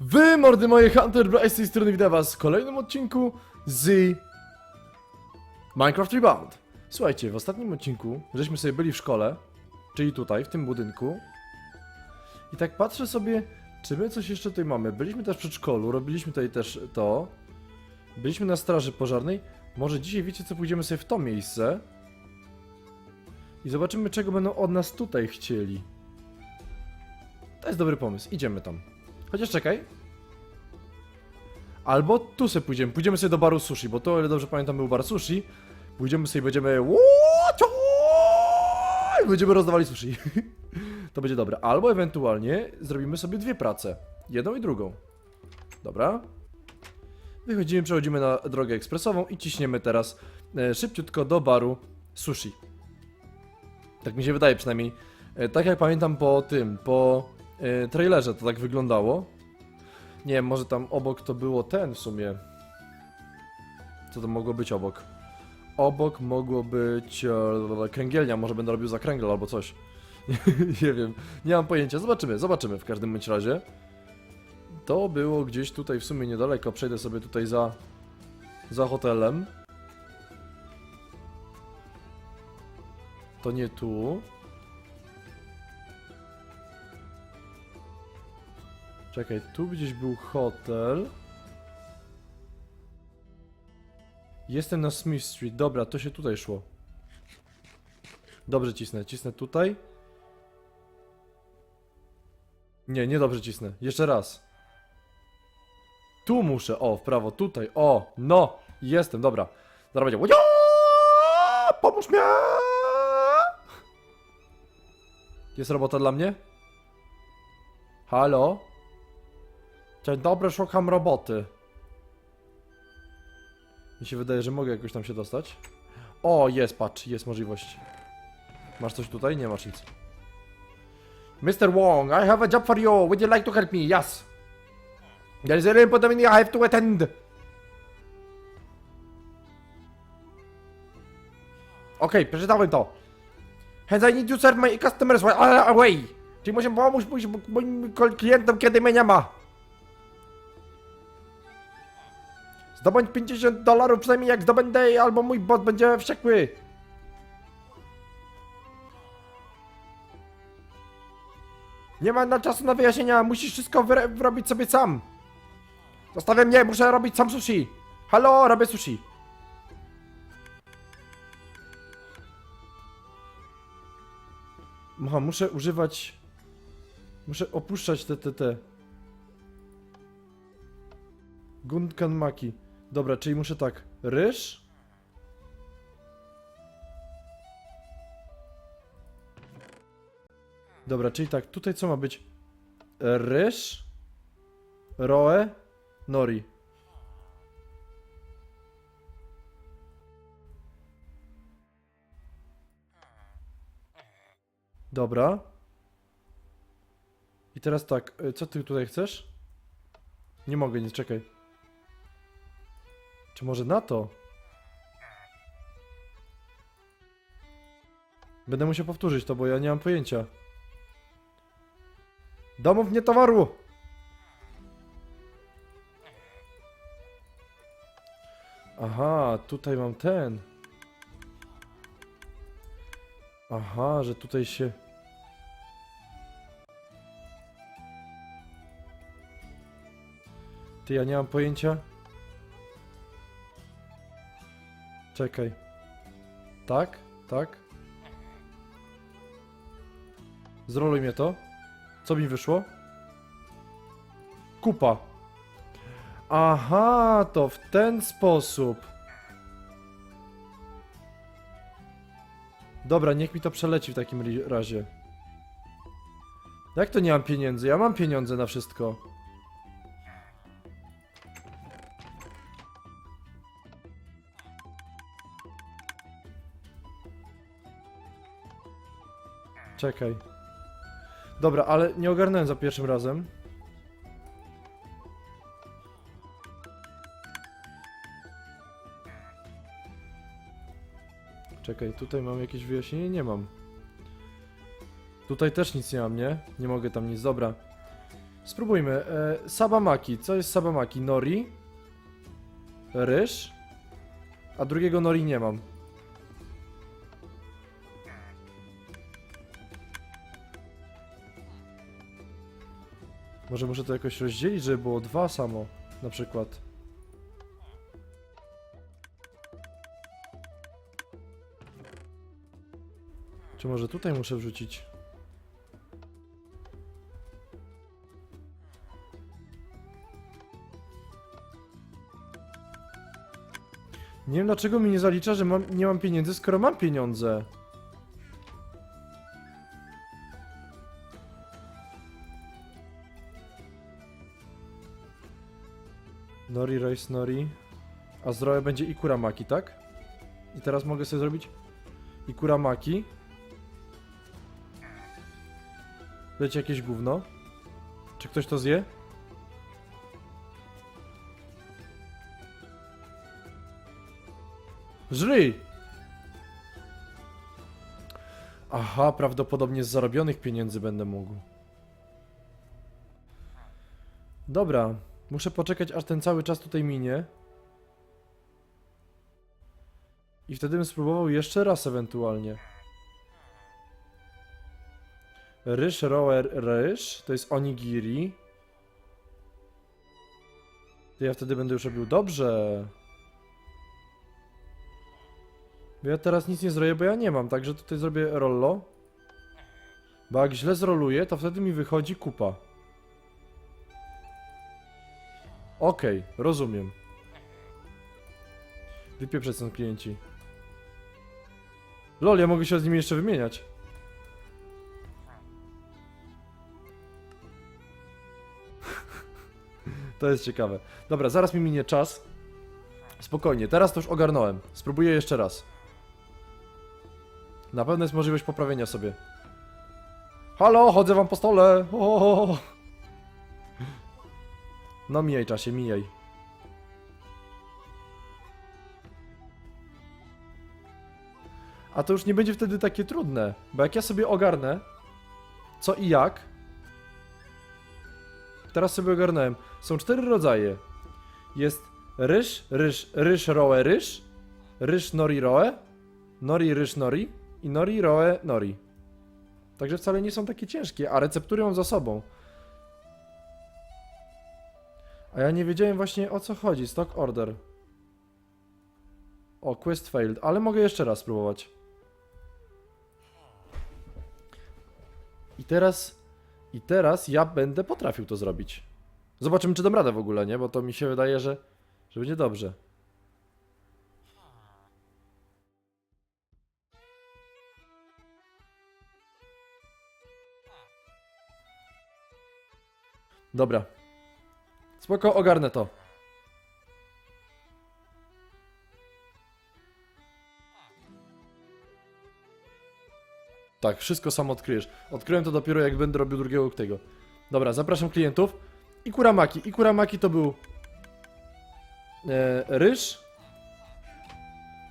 Wy, mordy moje, Hunter Bryce z tej strony witam was w kolejnym odcinku z Minecraft Rebound. Słuchajcie, w ostatnim odcinku żeśmy sobie byli w szkole, czyli tutaj, w tym budynku. I tak patrzę sobie, czy my coś jeszcze tutaj mamy. Byliśmy też w przedszkolu, robiliśmy tutaj też to. Byliśmy na straży pożarnej. Może dzisiaj wiecie co, pójdziemy sobie w to miejsce. I zobaczymy, czego będą od nas tutaj chcieli. To jest dobry pomysł, idziemy tam. Chociaż czekaj. Albo tu sobie pójdziemy. Pójdziemy sobie do baru sushi, bo to, ile dobrze pamiętam, był bar sushi. Pójdziemy sobie i będziemy. I Będziemy rozdawali sushi. to będzie dobre. Albo ewentualnie zrobimy sobie dwie prace. Jedną i drugą. Dobra. Wychodzimy, przechodzimy na drogę ekspresową i ciśniemy teraz e, szybciutko do baru sushi. Tak mi się wydaje przynajmniej. E, tak jak pamiętam po tym, po e, trailerze to tak wyglądało. Nie wiem, może tam obok to było ten w sumie. Co to mogło być obok? Obok mogło być e, kręgielnia, może będę robił zakręgel albo coś. nie wiem, nie mam pojęcia. Zobaczymy, zobaczymy w każdym bądź razie. To było gdzieś tutaj w sumie niedaleko. Przejdę sobie tutaj za, za hotelem. To nie tu. Czekaj, tu gdzieś był hotel. Jestem na Smith Street. Dobra, to się tutaj szło. Dobrze cisnę. Cisnę tutaj. Nie, nie dobrze cisnę. Jeszcze raz. Tu muszę. O, w prawo, tutaj. O, no. Jestem, dobra. Zaraz będzie. Pomóż mnie! Jest robota dla mnie? Halo? Dzień dobry, szukam roboty. Mi się wydaje, że mogę jakoś tam się dostać. O, jest, patrz, jest możliwość. Masz coś tutaj? Nie masz nic. Mr. Wong, I have a job for you. Would you like to help me? Yes. There is a important meeting I have to attend. Okej, przeczytałem to. Hence I need to serve my customers away. Czyli muszę pomóc moim- klientom, kiedy mnie nie ma. Zdobądź 50 dolarów przynajmniej jak zdobędę, albo mój bot będzie wściekły. Nie ma na czasu na wyjaśnienia, musisz wszystko wyre- robić sobie sam. Zostawiam mnie, muszę robić sam sushi. Halo, robię sushi. Aha, muszę używać... Muszę opuszczać te, te, te... Gunkan Maki. Dobra, czyli muszę tak. Ryż. Dobra, czyli tak, tutaj co ma być? Ryż. Roe. Nori. Dobra. I teraz tak, y, co ty tutaj chcesz? Nie mogę, nie czekaj. Czy może na to? Będę musiał powtórzyć to, bo ja nie mam pojęcia. Domów nie towaru! Aha, tutaj mam ten. Aha, że tutaj się... Ty, ja nie mam pojęcia. Czekaj. Tak? Tak? Zroluj mnie to. Co mi wyszło? Kupa. Aha, to w ten sposób. Dobra, niech mi to przeleci w takim razie. Jak to nie mam pieniędzy? Ja mam pieniądze na wszystko. Czekaj. Dobra, ale nie ogarnąłem za pierwszym razem. Czekaj, tutaj mam jakieś wyjaśnienie? Nie mam. Tutaj też nic nie mam, nie? Nie mogę tam nic, dobra. Spróbujmy. E, sabamaki. Co jest sabamaki? Nori? Ryż? A drugiego nori nie mam. Może muszę to jakoś rozdzielić, żeby było dwa samo, na przykład. Czy może tutaj muszę wrzucić? Nie wiem dlaczego mi nie zalicza, że mam, nie mam pieniędzy, skoro mam pieniądze. Nori, Rice, Nori. A z Roe będzie Ikuramaki, tak? I teraz mogę sobie zrobić Ikuramaki. Leci jakieś gówno. Czy ktoś to zje? Żryj! Aha, prawdopodobnie z zarobionych pieniędzy będę mógł. Dobra, muszę poczekać aż ten cały czas tutaj minie. I wtedy bym spróbował jeszcze raz ewentualnie. Ryż, roer, ryż, to jest onigiri. To ja wtedy będę już robił dobrze. Ja teraz nic nie zrobię, bo ja nie mam, także tutaj zrobię rollo. Bo jak źle zroluję, to wtedy mi wychodzi kupa. Okej, rozumiem. Wypieprzać są klienci. Lol, ja mogę się z nimi jeszcze wymieniać. to jest ciekawe. Dobra, zaraz mi minie czas. Spokojnie, teraz to już ogarnąłem. Spróbuję jeszcze raz. Na pewno jest możliwość poprawienia sobie. Halo, chodzę wam po stole. O! No mijaj czasie, mijaj. A to już nie będzie wtedy takie trudne, bo jak ja sobie ogarnę co i jak, teraz sobie ogarnąłem, są cztery rodzaje. Jest ryż, ryż, ryż, roe, ryż, ryż, nori, roe, nori, ryż, nori i nori, roe, nori. Także wcale nie są takie ciężkie, a receptury mam za sobą. A ja nie wiedziałem właśnie o co chodzi. Stock order. O, quest failed, ale mogę jeszcze raz spróbować. I teraz, i teraz ja będę potrafił to zrobić. Zobaczymy, czy dam radę w ogóle, nie? Bo to mi się wydaje, że, że będzie dobrze. Dobra. Spoko, ogarnę to. Tak, wszystko sam odkryjesz. Odkryłem to dopiero jak będę robił drugiego tego. Dobra, zapraszam klientów. I kuramaki. I kuramaki to był e, ryż.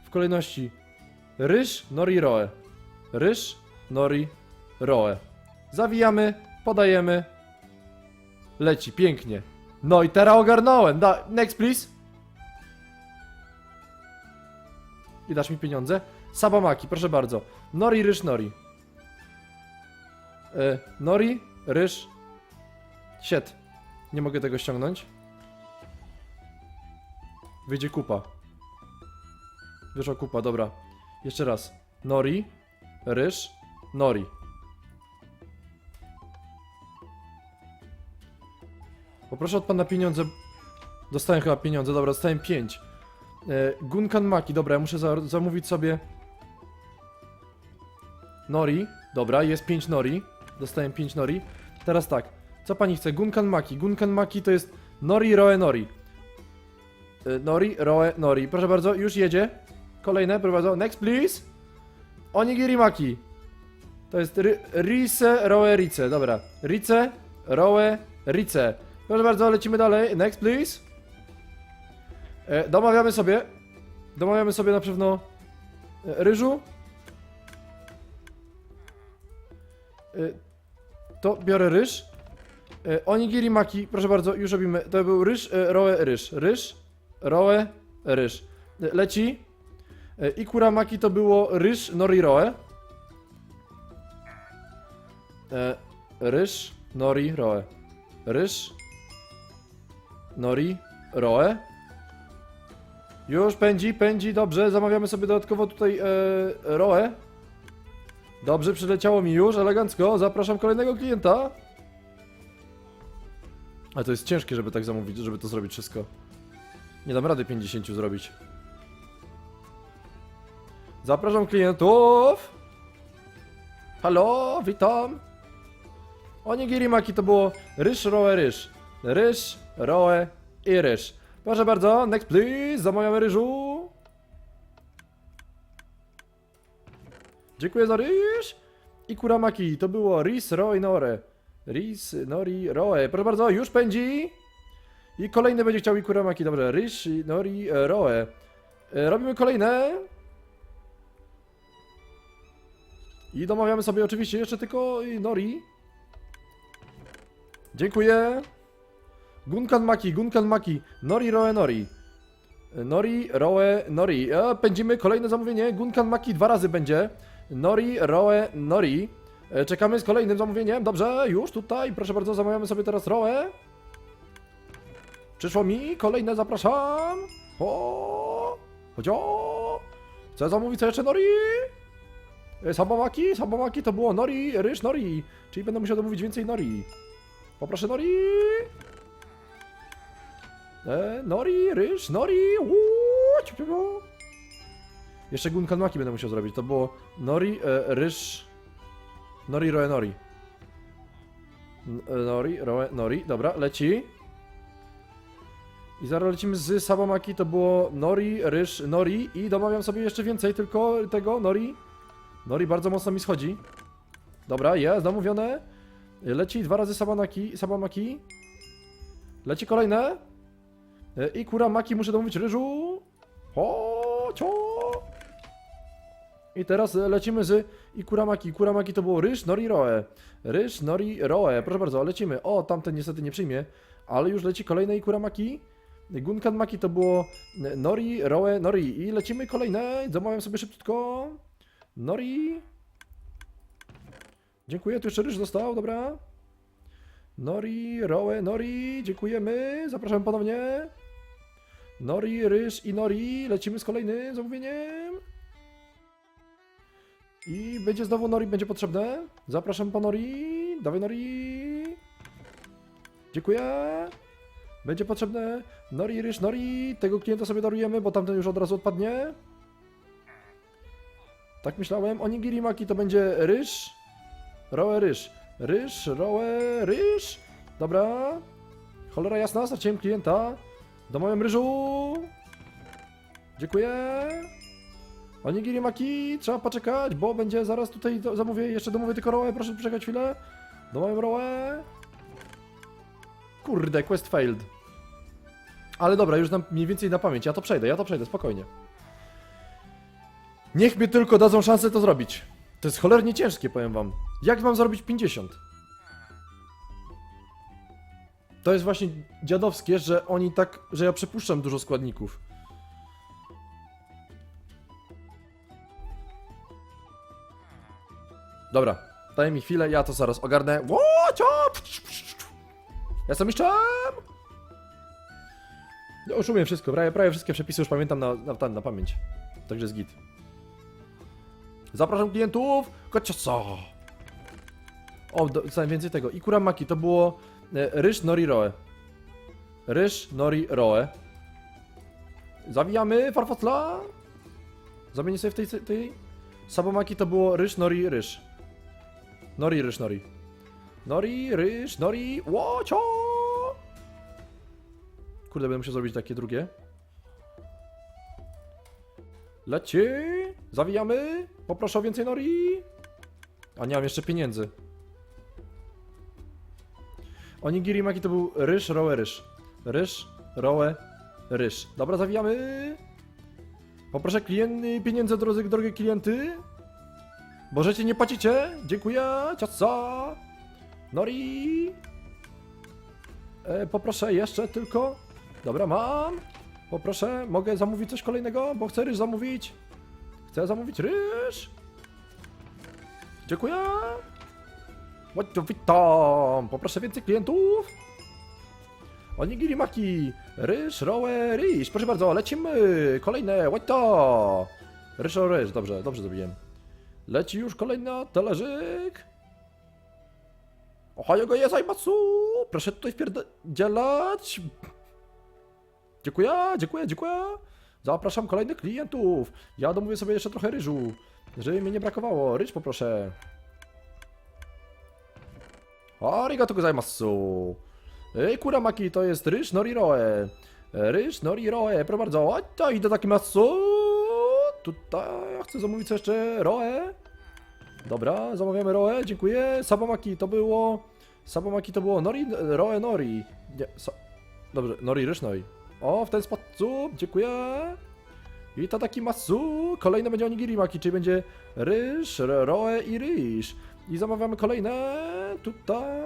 W kolejności ryż, nori, roe. Ryż, nori, roe. Zawijamy, podajemy. Leci, pięknie. No i teraz ogarnąłem. Da, next please. I dasz mi pieniądze? Sabamaki, proszę bardzo. Nori, ryż, nori. E, nori, ryż. Siet. Nie mogę tego ściągnąć. Wyjdzie kupa. Wyszła kupa, dobra. Jeszcze raz. Nori, ryż, nori. Poproszę od pana pieniądze. Dostałem chyba pieniądze, dobra, dostałem 5. E, Gunkan Maki, dobra, ja muszę za zamówić sobie. Nori, dobra, jest 5 nori. Dostałem 5 nori. Teraz tak, co pani chce? Gunkan Maki. Gunkan Maki to jest nori, roe, nori. E, nori, roe, nori. Proszę bardzo, już jedzie. Kolejne, proszę bardzo. Next, please. Onigiri Maki. To jest ry Rise, roe, rice. Dobra. Rice, roe, rice. Proszę bardzo, lecimy dalej. Next, please. E, domawiamy sobie. Domawiamy sobie na pewno e, ryżu. E, to biorę ryż. E, onigiri maki, proszę bardzo, już robimy. To był ryż, e, roe, ryż. Ryż, roe, ryż. E, leci. E, ikura maki to było ryż, nori, roe. E, ryż, nori, roe. Ryż, nori, roe. Już pędzi, pędzi, dobrze. Zamawiamy sobie dodatkowo tutaj e, roe. Dobrze, przyleciało mi już, elegancko. Zapraszam kolejnego klienta. Ale to jest ciężkie, żeby tak zamówić, żeby to zrobić wszystko. Nie dam rady 50 zrobić. Zapraszam klientów. Halo, witam. Onigiri maki to było ryż, roe, ryż. Ryż, roe i ryż. Proszę bardzo, next please, zamawiamy ryżu. Dziękuję za ryż. I kuramaki, to było ris, roe, nore. Ris, nori, roe. Proszę bardzo, już pędzi. I kolejny będzie chciał i kuramaki, dobrze. Ryż, nori, roe. E, Robimy kolejne. I domawiamy sobie oczywiście jeszcze tylko i nori. Dziękuję. Gunkan maki, gunkan maki. Nori, roe, nori. Nori, roe, nori. E, pędzimy kolejne zamówienie. Gunkan maki dwa razy będzie. Nori, roe, nori. E, Czekamy z kolejnym zamówieniem. Dobrze, już tutaj. Proszę bardzo, zamawiamy sobie teraz roe. Przyszło mi kolejne, zapraszam. O, chodź o. Chcę zamówić co jeszcze nori? E, Sabamaki, sabamaki to było nori, ryż nori. Czyli będę musiał domówić więcej nori. Poproszę nori. E, nori, ryż, nori. Uuu. Jeszcze gunkanmaki będę musiał zrobić. To było nori, e, ryż. Nori, roe, nori. N- e, Nori, roe, nori. Dobra, leci. I zaraz lecimy z Sabamaki, to było nori, ryż, nori i domawiam sobie jeszcze więcej tylko tego nori. Nori bardzo mocno mi schodzi. Dobra, jest, domówione. Leci dwa razy Sabanaki, Sabamaki. Leci kolejne. E, I kuramaki muszę domówić ryżu. Ho, cio. I teraz e, lecimy z Ikuramaki. Kuramaki to było ryż, nori, roe. Ryż, nori, roe. Proszę bardzo, lecimy. O, tamten niestety nie przyjmie, ale już leci kolejne Ikuramaki. Gunkan Maki to było n- nori, roe, nori. I lecimy kolejne. Zamawiam sobie szybciutko. Nori. Dziękuję, tu jeszcze ryż został, dobra. Nori, roe, nori. Dziękujemy. Zapraszam ponownie. Nori, ryż i nori. Lecimy z kolejnym zamówieniem. I będzie znowu nori, będzie potrzebne. Zapraszam po nori. Dawaj nori. Dziękuję. Będzie potrzebne nori, ryż, nori. Tego klienta sobie darujemy, bo tamten już od razu odpadnie. Tak myślałem. Onigiri maki to będzie ryż. Roe, ryż. Ryż, roe, ryż. Dobra. Cholera jasna, straciłem klienta. Domowym ryżu. Dziękuję. Onigiri maki, trzeba poczekać, bo będzie zaraz tutaj do- zamówię, jeszcze domówię tylko roę, proszę poczekać chwilę. Domowym roę. Kurde, quest failed. Ale dobra, już nam mniej więcej na pamięć, ja to przejdę, ja to przejdę, spokojnie. Niech mi tylko dadzą szansę to zrobić. To jest cholernie ciężkie, powiem wam. Jak mam zrobić 50? To jest właśnie dziadowskie, że oni tak, że ja przepuszczam dużo składników. Dobra, daj mi chwilę, ja to zaraz ogarnę. Łocio! Jestem mistrzem! No, już umiem wszystko, prawie, prawie wszystkie przepisy już pamiętam na, na, na, pamięć. Także jest git. Zapraszam klientów! Kociaco! O, do- więcej tego. I kuramaki, to było ryż nori roe. Ryż nori roe. Zawijamy farfotla. Zamienię sobie w tej, tej. Sabomaki to było ryż nori ryż. Nori ryż nori. Nori ryż nori łocio. Kurde, będę musiał zrobić takie drugie. Leci! Zawijamy! Poproszę o więcej nori! A nie mam jeszcze pieniędzy. Onigiri maki to był ryż, roe, ryż. Ryż, roe, ryż. Dobra, zawijamy! Poproszę klienty, pieniądze, drodzy, drogie klienty. Możecie nie płacicie? Dziękuję! Ciaca! Nori! E, poproszę jeszcze tylko. Dobra, mam. Poproszę, mogę zamówić coś kolejnego, bo chcę ryż zamówić. Chcę zamówić ryż. Dziękuję. Witam. Poproszę więcej klientów. Onigiri maki, ryż, roe, ryż. Proszę bardzo, lecimy. Kolejne, ładnie. Ryż, o ryż, dobrze, dobrze zrobiłem. Leci już kolejny talerzyk. Ohayo go jazaimatsu. Proszę tutaj wpierdzielać. Dziękuję, dziękuję, dziękuję. Zapraszam kolejnych klientów. Ja domówię sobie jeszcze trochę ryżu. Żeby mi nie brakowało. Ryż poproszę. Arigato gozaimasu. Ej, kuramaki to jest ryż noriroe. Ryż noriroe, proszę bardzo. A idę taki masu. Tutaj ja chcę zamówić co jeszcze roe. Dobra, zamawiamy roe, dziękuję. Sabamaki to było... Sabamaki to było nori, roe nori. Nie, sa... Dobrze, nori ryż nori. O, w ten sposób, dziękuję. I to taki masu. Kolejne będzie onigiri maki, czyli będzie ryż, ro- roe i ryż. I zamawiamy kolejne. Tutaj.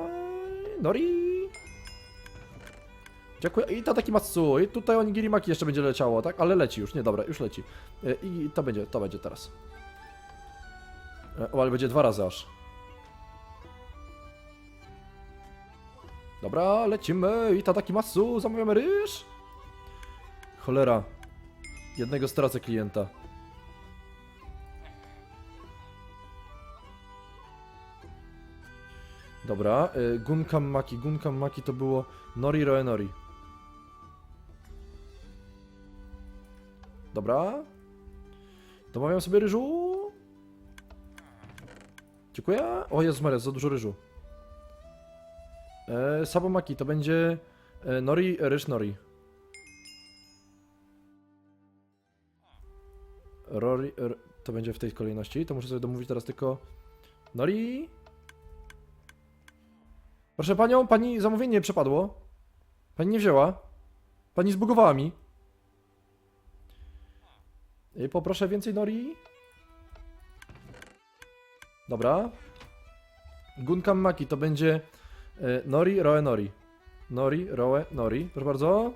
Nori. Dziękuję. I to taki matsu. I tutaj onigiri maki jeszcze będzie leciało, tak? Ale leci już, nie, dobra, już leci. E, I to będzie, to będzie teraz. E, O, ale będzie dwa razy aż. Dobra, lecimy. I to taki matsu. Zamawiamy ryż. Cholera. Jednego stracę klienta. Dobra, y, Gunkam Maki. Gunkam Maki to było Nori Roe Nori. Dobra. Domawiam sobie ryżu. Dziękuję. O Jezus Maria, za dużo ryżu. E, Sabomaki to będzie e, Nori, ryż Nori. Rory, to będzie w tej kolejności, to muszę sobie domówić teraz tylko Nori. Proszę panią, pani zamówienie nie przepadło. Pani nie wzięła. Pani zbugowała mi. I poproszę więcej nori. Dobra. Gunkam Maki to będzie e, nori, roe, nori. Nori, roe, nori. Proszę bardzo.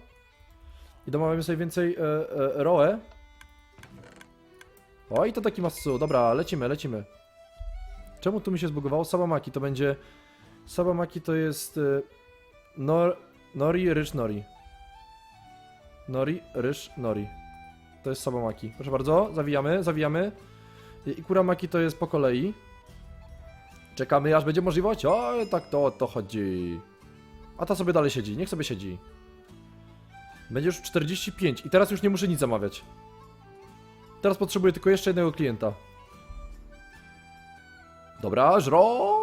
I domawiamy sobie więcej e, e, roe. O, i to taki masu. Dobra, lecimy, lecimy. Czemu tu mi się zbugowało? Sabamaki to będzie... Sabamaki to jest... y, Nor... Nori, ryż, nori. Nori, ryż, nori. To jest sabamaki. Proszę bardzo, zawijamy, zawijamy. I kuramaki to jest po kolei. Czekamy aż będzie możliwość. O, tak to o to chodzi. A ta sobie dalej siedzi, niech sobie siedzi. Będzie już 45 i teraz już nie muszę nic zamawiać. Teraz potrzebuję tylko jeszcze jednego klienta. Dobra, żro.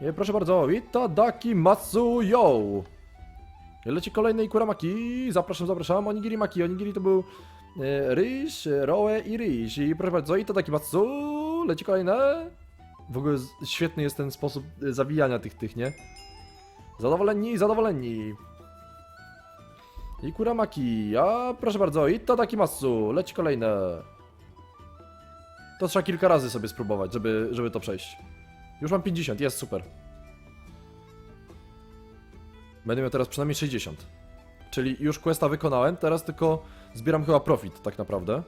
Nie, proszę bardzo, Itadaki Matsuyo. Leci kolejny Ikuramaki. Zapraszam, zapraszam. Onigiri maki. Onigiri to był e, ryż, roe i ryż. I proszę bardzo, Itadaki Matsu. Leci kolejne. W ogóle świetny jest ten sposób e, zawijania tych, tych, nie? Zadowoleni, zadowoleni. Ikuramaki. A proszę bardzo, Itadaki Matsu. Leci kolejne. To trzeba kilka razy sobie spróbować, żeby, żeby to przejść. Już mam 50, jest super. Będę miał teraz przynajmniej 60. Czyli już questa wykonałem, teraz tylko zbieram chyba profit tak naprawdę.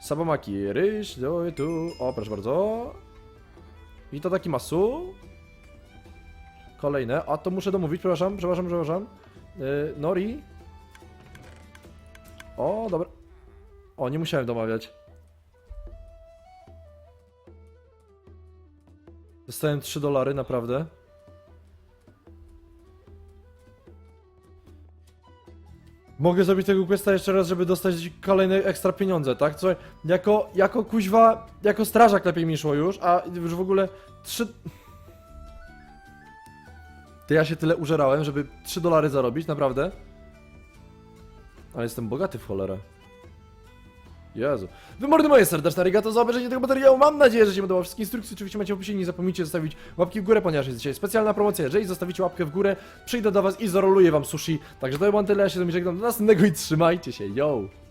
Sabamaki, ryż, do, tu, o proszę bardzo. I to taki masu. Kolejne, a to muszę domówić, przepraszam, przepraszam, przepraszam. Yy, nori. O, dobra. O, nie musiałem domawiać. Dostałem 3 dolary, naprawdę. Mogę zrobić tego questa jeszcze raz, żeby dostać kolejne ekstra pieniądze, tak? Słuchaj, jako, jako kuźwa, jako strażak lepiej mi szło już, a już w ogóle 3... To ja się tyle użerałem, żeby 3 dolary zarobić, naprawdę. Ale jestem bogaty w cholerę. Jezu. Wy moje serdeczne arigato za obejrzenie tego materiału. Mam nadzieję, że się podobało. Wszystkie instrukcje oczywiście macie w opisie. Nie zapomnijcie zostawić łapki w górę, ponieważ jest dzisiaj specjalna promocja. Jeżeli zostawicie łapkę w górę, przyjdę do was i zaroluję wam sushi. Także to było na tyle. Ja się z żegnam. Do następnego i trzymajcie się. Yo!